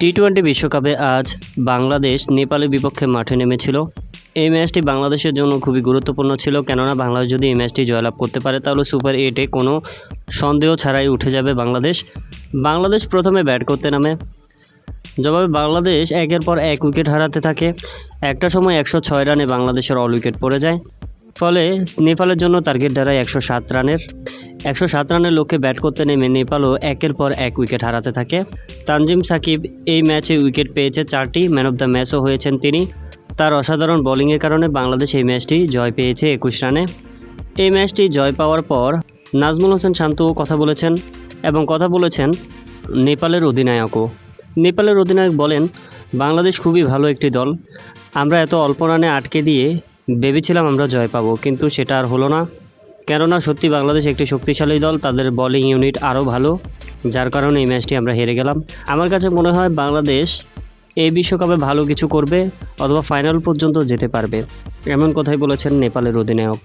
T twenty বিশ্বকাপে আজ বাংলাদেশ নেপালের বিপক্ষে মাঠে নেমেছিল। এই ম্যাচটি বাংলাদেশের জন্য খুবই গুরুত্বপূর্ণ ছিল, কেননা বাংলাদেশ যদি এই ম্যাচটি জয়লাভ করতে পারে, তাহলে সুপার এইটে কোনো সন্দেহ ছাড়াই উঠে যাবে বাংলাদেশ। বাংলাদেশ প্রথমে ব্যাট করতে নামে। জবাবে বাংলাদেশ একের পর এক উইকেট হারাতে থাকে। একটা সময় একশো ছয় রানে বাংলাদেশের অল উইকেট পড়ে যায়। ফলে নেপালের জন্য টার্গেট দাঁড়ায় একশো সাত রানের। একশো সাত রানের লক্ষ্যে ব্যাট করতে নেমে নেপালও একের পর এক উইকেট হারাতে থাকে। তানজিম সাকিব এই ম্যাচে উইকেট পেয়েছে চারটি, ম্যান অফ দ্য ম্যাচও হয়েছেন তিনি। তার অসাধারণ বোলিংয়ের কারণে বাংলাদেশ এই ম্যাচটি জয় পেয়েছে একুশ রানে। এই ম্যাচটি জয় পাওয়ার পর নাজমুল হোসেন শান্তও কথা বলেছেন এবং কথা বলেছেন নেপালের অধিনায়কও। নেপালের অধিনায়ক বলেন, বাংলাদেশ খুবই ভালো একটি দল। আমরা এত অল্প রানে আটকে দিয়ে ভেবেছিলাম আমরা জয় পাবো, কিন্তু সেটা আর হলো না। কেননা সত্যি বাংলাদেশ একটি শক্তিশালী দল, তাদের বলিং ইউনিট আরও ভালো। যার কারণে এই ম্যাচটি আমরা হেরে গেলাম। আমার কাছে মনে হয় বাংলাদেশ এই বিশ্বকাপে ভালো কিছু করবে অথবা ফাইনাল পর্যন্ত যেতে পারবে, এমন কথাই বলেছেন নেপালের অধিনায়ক।